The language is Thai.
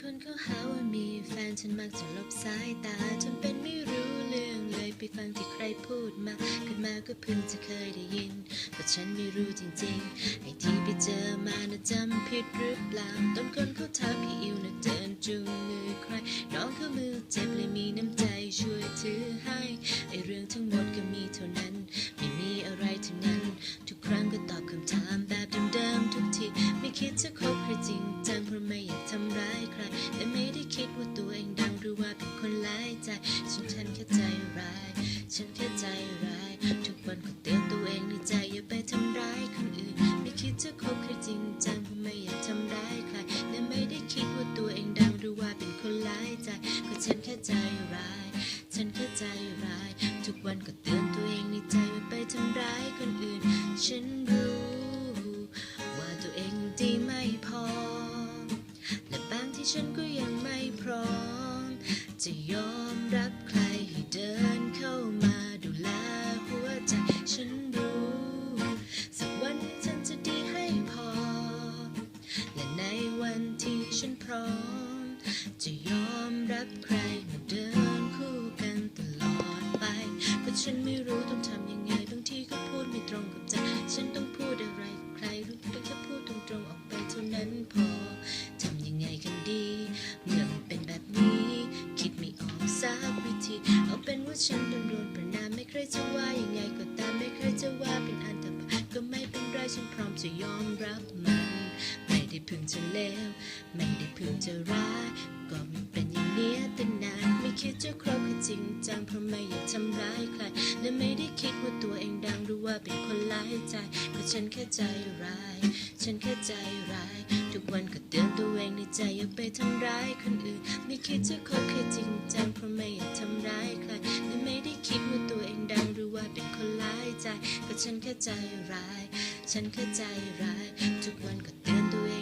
คนเขาหาว่ามีแฟนฉันมักจะลบสายตาจนเป็นไม่รู้เรื่องเลยไปฟังที่ใครพูดมาเกิดมาก็เพิ่งจะเคยได้ยินแต่ฉันไม่รู้จริงๆไอ้ที่ไปเจอมาน่ะจำผิดหรือเปล่าต้นคนเขาถาพี่อิวน่ะเดินจูงมือใครน้องเขามือเจ็บเลยมีน้ำใจช่วยถือให้ แต่ไม่ได้คิดว่าตัวเองดังหรือว่าเป็นคนร้ายใจ ฉันฉันแค่ใจร้าย ฉันแค่ใจร้าย ทุกวันก็เตือนตัวเองในใจอย่าไปทำร้ายคนอื่น ไม่คิดจะคบใครจริงจังเพราะไม่อยากทำร้ายใคร และไม่ได้คิดว่าตัวเองดังหรือว่าเป็นคนร้ายใจ ก็ฉันแค่ใจร้าย ฉันแค่ใจร้าย ทุกวันก็เตือนตัวเองในใจว่าไปทำร้ายคนอื่น ฉันรู้ว่าตัวเองดีไม่พอ และบางที่ฉันก็ จะยอมรับใครให้เดินเข้ามาดูแลหัวใจฉันรู้ สักวันฉันจะดีให้พอ และในวันที่ฉันพร้อม จะยอมรับใครมาเดินคู่กันตลอดไปเพราะฉันไม่รู้ ฉันโดนโดนประนามไม่ใครจะว่ายังไงก็ตามไม่ใครจะว่าเป็นอันตรายก็ไม่เป็นไรฉันพร้อมจะยอมรับมัน ไม่ได้เพึงจะเลวไม่ได้เพึงจะร้ายก็มันเป็นอย่างนี้ยแต่นานไม่คิดจะครบให้จริงจังเพราะไม่อยากทำร้ายใครและไม่ได้คิดว่าตัวเองดังหรือว่าเป็นคนร้ายใจก็ฉันแค่ใจร้าย ฉันแค่ใจร้ายทุกวันก็เตือนตัวเองในใจอย่าไปทำร้ายคนอื่น ไม่คิดจะคบใครจริงจังเพราะไม่อยาก ก็ฉันแค่ใจร้าย ฉันแค่ใจร้าย ทุกวันก็เตือนตัวเอง